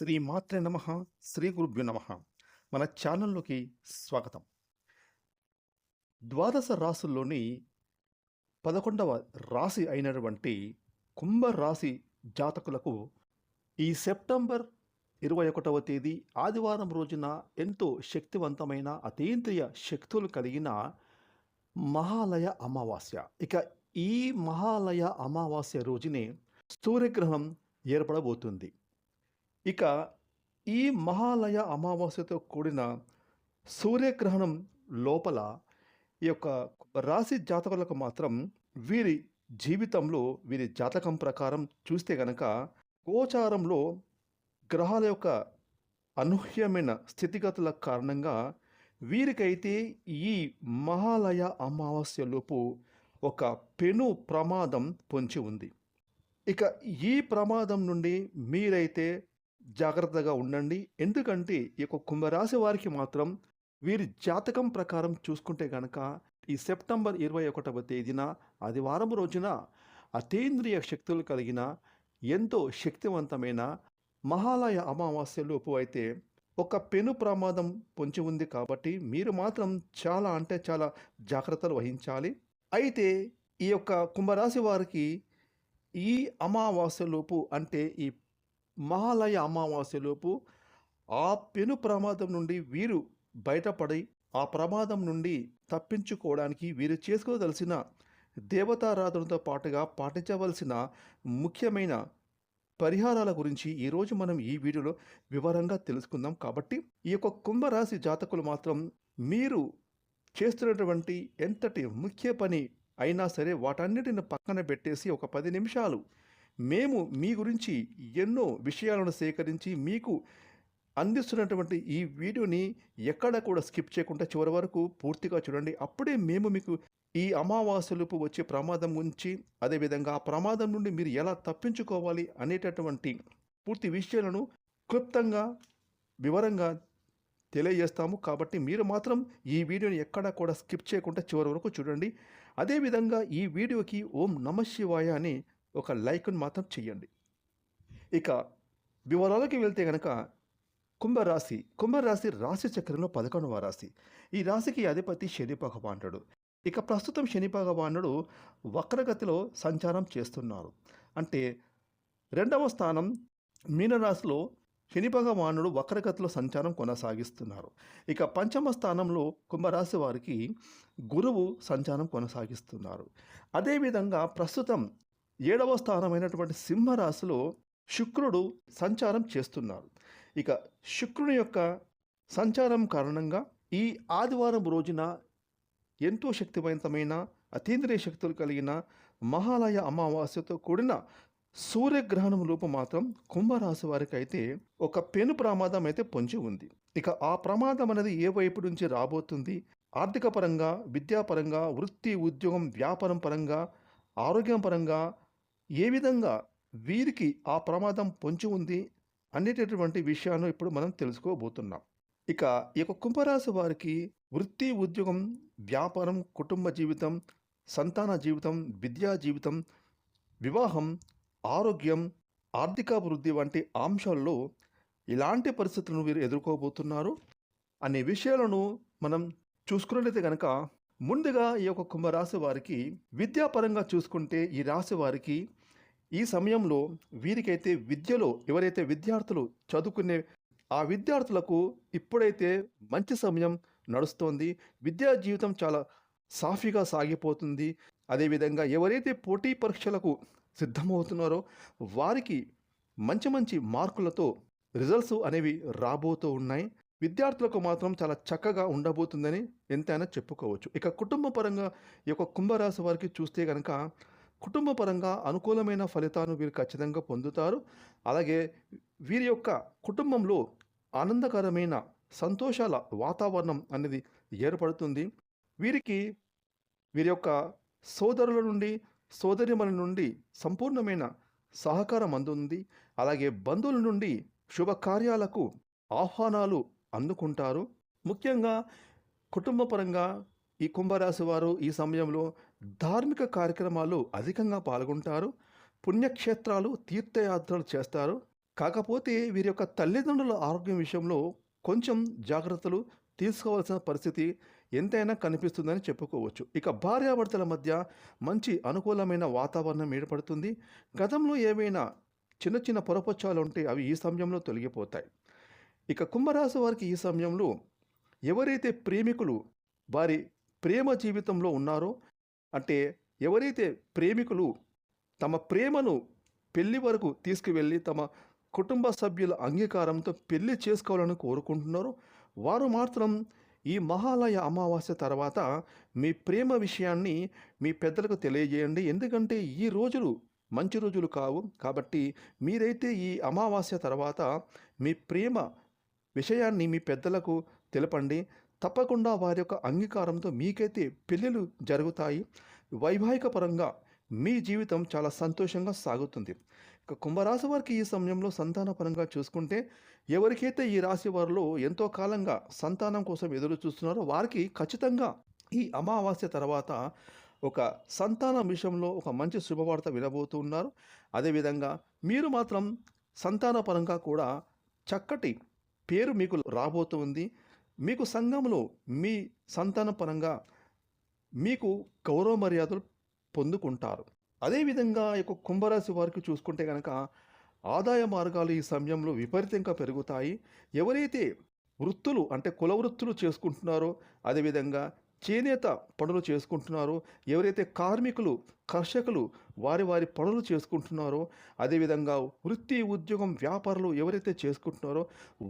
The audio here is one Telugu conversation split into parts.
శ్రీ మాత్రే నమ శ్రీ గురుభ్యు నమ. మన ఛానల్లోకి స్వాగతం. ద్వాదశ రాసుల్లోని పదకొండవ రాశి అయినటువంటి కుంభ రాశి జాతకులకు ఈ సెప్టెంబర్ ఇరవై ఒకటవ తేదీ ఆదివారం రోజున ఎంతో శక్తివంతమైన అతీంద్రియ శక్తులు కలిగిన మహాలయ అమావాస్య. ఇక ఈ మహాలయ అమావాస్య రోజునే సూర్యగ్రహణం ఏర్పడబోతుంది. ఇక ఈ మహాలయ అమావాస్యతో కూడిన సూర్యగ్రహణం లోపల ఈ యొక్క రాశి జాతకులకు మాత్రం వీరి జీవితంలో వీరి జాతకం ప్రకారం చూస్తే గనక గోచారంలో గ్రహాల యొక్క అనూహ్యమైన స్థితిగతుల కారణంగా వీరికైతే ఈ మహాలయ అమావాస్యలోపు ఒక పెను ప్రమాదం పొంచి ఉంది. ఇక ఈ ప్రమాదం నుండి మీరైతే జాగ్రత్తగా ఉండండి. ఎందుకంటే ఈ యొక్క కుంభరాశి వారికి మాత్రం వీరి జాతకం ప్రకారం చూసుకుంటే గనక ఈ సెప్టెంబర్ ఇరవై ఒకటవ తేదీన ఆదివారం రోజున అతీంద్రియ శక్తులు కలిగిన ఎంతో శక్తివంతమైన మహాలయ అమావాస్యలోపు అయితే ఒక పెను ప్రమాదం పొంచి ఉంది కాబట్టి మీరు మాత్రం చాలా అంటే చాలా జాగ్రత్తలు వహించాలి. అయితే ఈ యొక్క కుంభరాశి వారికి ఈ అమావాస్యలోపు అంటే ఈ మహాలయ అమావాస్యలోపు ఆ పెను ప్రమాదం నుండి వీరు బయటపడి ఆ ప్రమాదం నుండి తప్పించుకోవడానికి వీరు చేసుకోదలసిన దేవతారాధనతో పాటుగా పాటించవలసిన ముఖ్యమైన పరిహారాల గురించి ఈరోజు మనం ఈ వీడియోలో వివరంగా తెలుసుకుందాం. కాబట్టి ఈ యొక్క కుంభరాశి జాతకులు మాత్రం మీరు చేస్తున్నటువంటి ఎంతటి ముఖ్య పని అయినా సరే వాటన్నిటిని పక్కన పెట్టేసి ఒక పది నిమిషాలు మేము మీ గురించి ఎన్నో విషయాలను సేకరించి మీకు అందిస్తున్నటువంటి ఈ వీడియోని ఎక్కడ కూడా స్కిప్ చేయకుండా చివరి వరకు పూర్తిగా చూడండి. అప్పుడే మేము మీకు ఈ అమావాస్యలోపు వచ్చే ప్రమాదం గురించి అదేవిధంగా ఆ ప్రమాదం నుండి మీరు ఎలా తప్పించుకోవాలి అనేటటువంటి పూర్తి విషయాలను క్లుప్తంగా వివరంగా తెలియజేస్తాము. కాబట్టి మీరు మాత్రం ఈ వీడియోని ఎక్కడా కూడా స్కిప్ చేయకుండా చివరి వరకు చూడండి. అదేవిధంగా ఈ వీడియోకి ఓం నమ శివాయ అని ఒక లైక్ను మాత్రం చేయండి ఇక వివరాలకి వెళ్తే కనుక కుంభరాశి కుంభరాశి రాశి చక్రంలో పదకొండవ రాశి. ఈ రాశికి అధిపతి శని భగవానుడు. ఇక ప్రస్తుతం శని భగవానుడు వక్రగతిలో సంచారం చేస్తున్నారు. అంటే రెండవ స్థానం మీనరాశిలో శని భగవానుడు వక్రగతిలో సంచారం కొనసాగిస్తున్నారు. ఇక పంచమ స్థానంలో కుంభరాశి వారికి గురువు సంచారం కొనసాగిస్తున్నారు. అదేవిధంగా ప్రస్తుతం ఏడవ స్థానమైనటువంటి సింహరాశిలో శుక్రుడు సంచారం చేస్తున్నారు ఇక శుక్రుని యొక్క సంచారం కారణంగా ఈ ఆదివారం రోజున ఎంతో శక్తివంతమైన అతీంద్రియ శక్తులు కలిగిన మహాలయ అమావాస్యతో కూడిన సూర్యగ్రహణం రూపం మాత్రం కుంభరాశి వారికి అయితే ఒక పెను ప్రమాదం అయితే పొంచి ఉంది. ఇక ఆ ప్రమాదం అనేది ఏ వైపు నుంచి రాబోతుంది? ఆర్థిక పరంగా విద్యాపరంగా వృత్తి ఉద్యోగం వ్యాపారం పరంగా ఆరోగ్యం పరంగా ఏ విధంగా వీరికి ఆ ప్రమాదం పొంచి ఉంది అనేటటువంటి విషయాన్ని ఇప్పుడు మనం తెలుసుకోబోతున్నాం. ఇక ఈ యొక్క కుంభరాశి వారికి వృత్తి ఉద్యోగం వ్యాపారం కుటుంబ జీవితం సంతాన జీవితం విద్యా జీవితం వివాహం ఆరోగ్యం ఆర్థికాభివృద్ధి వంటి అంశాల్లో ఎలాంటి పరిస్థితులను వీరు ఎదుర్కోబోతున్నారు. అనే విషయాలను మనం చూసుకున్నట్లయితే కనుక ముందుగా ఈ యొక్క కుంభరాశి వారికి విద్యాపరంగా చూసుకుంటే ఈ రాశి వారికి ఈ సమయంలో వీరికైతే విద్యలో ఎవరైతే విద్యార్థులు చదువుకునే ఆ విద్యార్థులకు ఇప్పుడైతే మంచి సమయం నడుస్తోంది. విద్యా జీవితం చాలా సాఫీగా సాగిపోతుంది. అదేవిధంగా ఎవరైతే పోటీ పరీక్షలకు సిద్ధమవుతున్నారో వారికి మంచి మంచి మార్కులతో రిజల్ట్స్ అనేవి రాబోతూ ఉన్నాయి. విద్యార్థులకు మాత్రం చాలా చక్కగా ఉండబోతుందని ఎంతైనా చెప్పుకోవచ్చు. ఇక కుటుంబ పరంగా ఈ యొక్క కుంభరాశి వారికి చూస్తే కనుక కుటుంబపరంగా అనుకూలమైన ఫలితాలను వీరు ఖచ్చితంగా పొందుతారు. అలాగే వీరి యొక్క కుటుంబంలో ఆనందకరమైన సంతోషాల వాతావరణం అనేది ఏర్పడుతుంది. వీరికి వీరి యొక్క సోదరుల నుండి సోదరిమల నుండి సంపూర్ణమైన సహకారం అందుంది అలాగే బంధువుల నుండి శుభకార్యాలకు ఆహ్వానాలు అందుకుంటారు. ముఖ్యంగా కుటుంబపరంగా ఈ కుంభరాశి వారు ఈ సమయంలో ధార్మిక కార్యక్రమాలు అధికంగా పాల్గొంటారు పుణ్యక్షేత్రాలు తీర్థయాత్రలు చేస్తారు. కాకపోతే వీరి యొక్క తల్లిదండ్రుల ఆరోగ్యం విషయంలో కొంచెం జాగ్రత్తలు తీసుకోవాల్సిన పరిస్థితి ఎంతైనా కనిపిస్తుందని చెప్పుకోవచ్చు. ఇక భార్యాభర్తల మధ్య మంచి అనుకూలమైన వాతావరణం ఏర్పడుతుంది. గతంలో ఏవైనా చిన్న చిన్న పొరపచ్చాలు ఉంటే అవి ఈ సమయంలో తొలగిపోతాయి. ఇక కుంభరాశి వారికి ఈ సమయంలో ఎవరైతే ప్రేమికులు వారి ప్రేమ జీవితంలో ఉన్నారో అంటే ఎవరైతే ప్రేమికులు తమ ప్రేమను పెళ్ళి వరకు తీసుకువెళ్ళి తమ కుటుంబ సభ్యుల అంగీకారంతో పెళ్ళి చేసుకోవాలని కోరుకుంటున్నారో వారు మాత్రం ఈ మహాలయ అమావాస్య తర్వాత మీ ప్రేమ విషయాన్ని మీ పెద్దలకు తెలియజేయండి. ఎందుకంటే ఈ రోజులు మంచి రోజులు కావు. కాబట్టి మీరైతే ఈ అమావాస్య తర్వాత మీ ప్రేమ విషయాన్ని మీ పెద్దలకు తెలపండి. తప్పకుండా వారి యొక్క అంగీకారంతో మీకైతే పెళ్ళిళ్ళు జరుగుతాయి. వైవాహిక పరంగా మీ జీవితం చాలా సంతోషంగా సాగుతుంది. ఇక కుంభరాశి వారికి ఈ సమయంలో సంతాన పరంగా చూసుకుంటే ఎవరికైతే ఈ రాశి వారిలో ఎంతో కాలంగా సంతానం కోసం ఎదురు చూస్తున్నారో వారికి ఖచ్చితంగా ఈ అమావాస్య తర్వాత ఒక సంతానం విషయంలో ఒక మంచి శుభవార్త వినబోతూ ఉన్నారు. అదేవిధంగా మీరు మాత్రం సంతాన పరంగా కూడా చక్కటి పేరు మీకు రాబోతుంది మీకు సంఘంలో మీ సంతాన పరంగా మీకు గౌరవ మర్యాదలు పొందుకుంటారు. అదేవిధంగా ఈ యొక్క కుంభరాశి వారికి చూసుకుంటే కనుక ఆదాయ మార్గాలు ఈ సమయంలో విపరీతంగా పెరుగుతాయి. ఎవరైతే వృత్తులు అంటే కుల వృత్తులు చేసుకుంటున్నారో అదేవిధంగా చేనేత పనులు చేసుకుంటున్నారో ఎవరైతే కార్మికులు కర్షకులు వారి వారి పనులు చేసుకుంటున్నారో అదేవిధంగా వృత్తి ఉద్యోగం వ్యాపారాలు ఎవరైతే చేసుకుంటున్నారో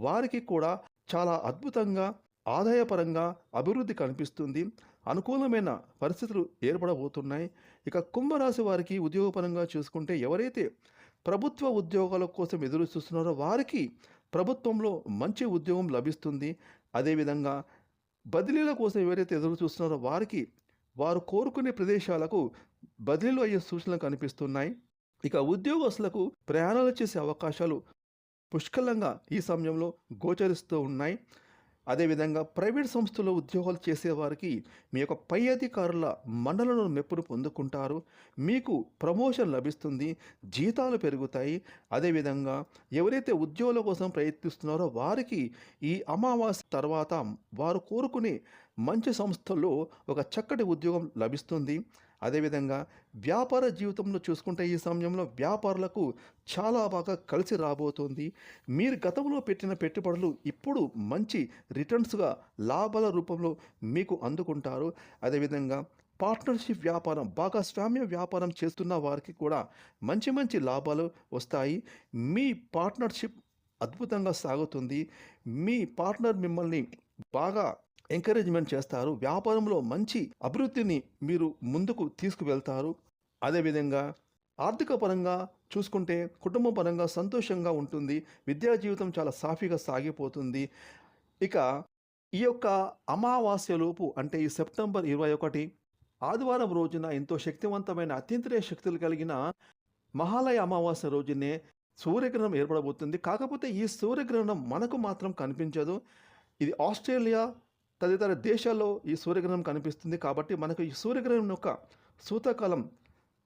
వారికి కూడా చాలా అద్భుతంగా ఆదాయపరంగా అభివృద్ధి కనిపిస్తుంది. అనుకూలమైన పరిస్థితులు ఏర్పడబోతున్నాయి. ఇక కుంభరాశి వారికి ఉద్యోగపరంగా చూసుకుంటే ఎవరైతే ప్రభుత్వ ఉద్యోగాల కోసం ఎదురు చూస్తున్నారో వారికి ప్రభుత్వంలో మంచి ఉద్యోగం లభిస్తుంది. అదేవిధంగా బదిలీల కోసం ఎవరైతే ఎదురు చూస్తున్నారో వారికి వారు కోరుకునే ప్రదేశాలకు బదిలీలు అయ్యే సూచనలు కనిపిస్తున్నాయి. ఇక ఉద్యోగస్తులకు ప్రయాణాలు చేసే అవకాశాలు పుష్కలంగా ఈ సమయంలో గోచరిస్తూ ఉన్నాయి. అదేవిధంగా ప్రైవేట్ సంస్థలో ఉద్యోగాలు చేసేవారికి మీ యొక్క పై అధికారుల మండలను మెప్పును పొందుకుంటారు. మీకు ప్రమోషన్ లభిస్తుంది. జీతాలు పెరుగుతాయి. అదేవిధంగా ఎవరైతే ఉద్యోగాల కోసం ప్రయత్నిస్తున్నారో వారికి ఈ అమావాస్య తర్వాత వారు కోరుకునే మంచి సంస్థల్లో ఒక చక్కటి ఉద్యోగం లభిస్తుంది. అదేవిధంగా వ్యాపార జీవితంలో చూసుకుంటే ఈ సమయంలో వ్యాపారులకు చాలా బాగా కలిసి రాబోతుంది. మీరు గతంలో పెట్టిన పెట్టుబడులు ఇప్పుడు మంచి రిటర్న్స్గా లాభాల రూపంలో మీకు అందుకుంటారు. అదేవిధంగా పార్ట్నర్షిప్ వ్యాపారం భాగస్వామ్య వ్యాపారం చేస్తున్న వారికి కూడా మంచి మంచి లాభాలు వస్తాయి. మీ పార్ట్నర్షిప్ అద్భుతంగా సాగుతుంది. మీ పార్ట్నర్ మిమ్మల్ని బాగా ఎంకరేజ్మెంట్ చేస్తారు. వ్యాపారంలో మంచి అభివృద్ధిని మీరు ముందుకు తీసుకువెళ్తారు. అదేవిధంగా ఆర్థిక పరంగా చూసుకుంటే కుటుంబ పరంగా సంతోషంగా ఉంటుంది. విద్యా జీవితం చాలా సాఫీగా సాగిపోతుంది. ఇక ఈ యొక్క అమావాస్యలోపు అంటే ఈ సెప్టెంబర్ ఇరవై ఒకటి ఆదివారం రోజున ఎంతో శక్తివంతమైన అత్యంతరీయ శక్తులు కలిగిన మహాలయ అమావాస్య రోజునే సూర్యగ్రహణం ఏర్పడబోతుంది. కాకపోతే ఈ సూర్యగ్రహణం మనకు మాత్రం కనిపించదు. ఇది ఆస్ట్రేలియా తదితర దేశాల్లో ఈ సూర్యగ్రహణం కనిపిస్తుంది కాబట్టి మనకు ఈ సూర్యగ్రహణం యొక్క సూతకాలం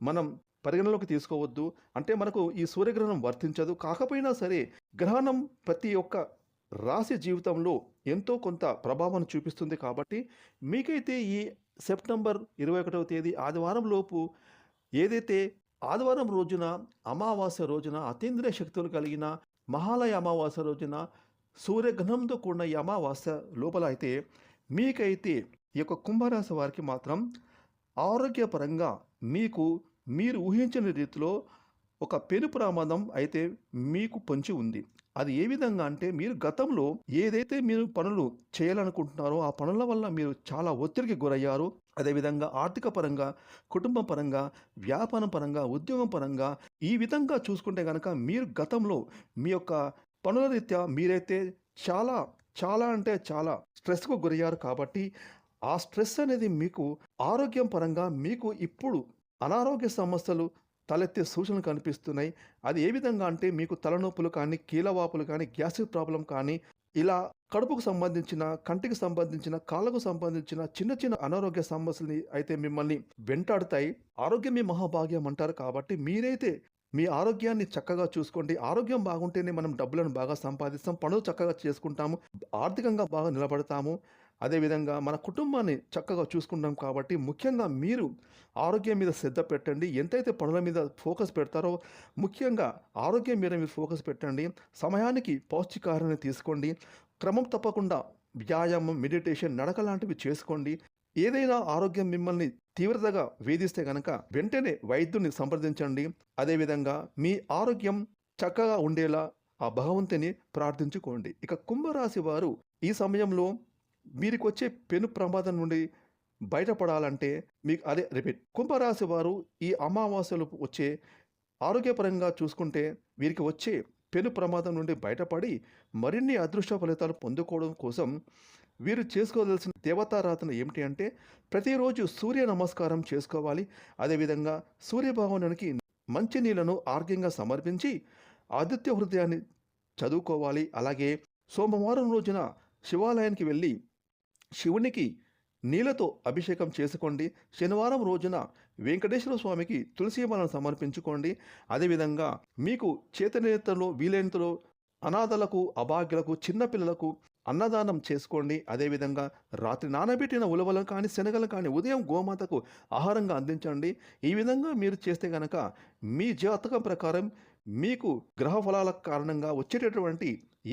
మనం పరిగణలోకి తీసుకోవద్దు. అంటే మనకు ఈ సూర్యగ్రహణం వర్తించదు. కాకపోయినా సరే గ్రహణం ప్రతి ఒక్క రాశి జీవితంలో ఎంతో కొంత ప్రభావం చూపిస్తుంది కాబట్టి మీకైతే ఈ సెప్టెంబర్ ఇరవై ఒకటవ తేదీ ఆదివారం లోపు ఏదైతే ఆదివారం రోజున అమావాస్య రోజున అతీంద్రియ శక్తులు కలిగిన మహాలయ అమావాస్య రోజున సూర్యగ్రహంతో కూడిన ఈ అమావాస్య లోపల అయితే మీకైతే ఈ యొక్క కుంభరాశి వారికి మాత్రం ఆరోగ్యపరంగా మీకు మీరు ఊహించని రీతిలో ఒక పెను ప్రమాదం అయితే మీకు పొంచి ఉంది. అది ఏ విధంగా అంటే మీరు గతంలో ఏదైతే మీరు పనులు చేయాలనుకుంటున్నారో ఆ పనుల వల్ల మీరు చాలా ఒత్తిడికి గురయ్యారు. అదేవిధంగా ఆర్థిక పరంగా కుటుంబ పరంగా వ్యాపారం పరంగా ఉద్యోగం పరంగా ఈ విధంగా చూసుకుంటే కనుక మీరు గతంలో మీ యొక్క పనుల రీత్యా మీరైతే చాలా చాలా అంటే చాలా స్ట్రెస్కు గురయ్యారు కాబట్టి ఆ స్ట్రెస్ అనేది మీకు ఆరోగ్యం పరంగా మీకు ఇప్పుడు అనారోగ్య సమస్యలు తలెత్తే సూచనలు కనిపిస్తున్నాయి. అది ఏ విధంగా అంటే మీకు తలనొప్పులు కానీ కీలవాపులు కానీ గ్యాస్ట్రిక్ ప్రాబ్లం కానీ ఇలా కడుపుకు సంబంధించిన కంటికి సంబంధించిన కాళ్ళకు సంబంధించిన చిన్న చిన్న అనారోగ్య సమస్యలని అయితే మిమ్మల్ని వెంటాడుతాయి. ఆరోగ్యమే మహాభాగ్యం అంటారు కాబట్టి మీరైతే మీ ఆరోగ్యాన్ని చక్కగా చూసుకోండి. ఆరోగ్యం బాగుంటేనే మనం డబ్బులను బాగా సంపాదిస్తాం. పనులు చక్కగా చేసుకుంటాము. ఆర్థికంగా బాగా నిలబడతాము. అదేవిధంగా మన కుటుంబాన్ని చక్కగా చూసుకుంటాం కాబట్టి ముఖ్యంగా మీరు ఆరోగ్యం మీద శ్రద్ధ పెట్టండి. ఎంతైతే పనుల మీద ఫోకస్ పెడతారో ముఖ్యంగా ఆరోగ్యం మీద మీరు ఫోకస్ పెట్టండి. సమయానికి పౌష్టికాహారాన్ని తీసుకోండి. క్రమం తప్పకుండా వ్యాయామం మెడిటేషన్ నడక లాంటివి చేసుకోండి. ఏదైనా ఆరోగ్యం మిమ్మల్ని తీవ్రతగా వేధిస్తే కనుక వెంటనే వైద్యుని సంప్రదించండి. అదేవిధంగా మీ ఆరోగ్యం చక్కగా ఉండేలా ఆ భగవంతుని ప్రార్థించుకోండి. ఇక కుంభరాశి వారు ఈ సమయంలో వీరికి వచ్చే పెను ప్రమాదం నుండి బయటపడాలంటే మీకు అదే రిపీట్. కుంభరాశి వారు ఈ అమావాస్యలు వచ్చే ఆరోగ్యపరంగా చూసుకుంటే వీరికి వచ్చే పెను ప్రమాదం నుండి బయటపడి మరిన్ని అదృష్ట ఫలితాలు పొందుకోవడం కోసం వీరు చేసుకోవలసిన దేవతారాధన ఏమిటి అంటే ప్రతిరోజు సూర్య నమస్కారం చేసుకోవాలి. అదేవిధంగా సూర్యభగవానునికి మంచి నీళ్ళను ఆర్గ్యంగా సమర్పించి ఆదిత్య హృదయాన్ని చదువుకోవాలి. అలాగే సోమవారం రోజున శివాలయానికి వెళ్ళి శివునికి నీళ్ళతో అభిషేకం చేసుకోండి. శనివారం రోజున వెంకటేశ్వర స్వామికి తులసి మాలను సమర్పించుకోండి. అదేవిధంగా మీకు చేతనేతలో వీలైనంతలో అనాథలకు అభాగ్యులకు చిన్నపిల్లలకు అన్నదానం చేసుకోండి. అదేవిధంగా రాత్రి నానబెట్టిన ఉలవలు కానీ శనగలు కానీ ఉదయం గోమాతకు ఆహారంగా అందించండి. ఈ విధంగా మీరు చేస్తే కనుక మీ జాతకం ప్రకారం మీకు గ్రహ ఫలాల కారణంగా వచ్చేటటువంటి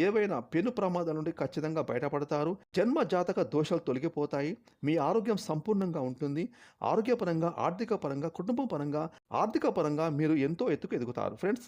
ఏవైనా పెను ప్రమాదాల నుండి ఖచ్చితంగా బయటపడతారు. జన్మ జాతక దోషాలు తొలగిపోతాయి. మీ ఆరోగ్యం సంపూర్ణంగా ఉంటుంది. ఆరోగ్యపరంగా ఆర్థిక పరంగా కుటుంబ పరంగా ఆర్థిక పరంగా మీరు ఎంతో ఎత్తుకు ఎదుగుతారు. ఫ్రెండ్స్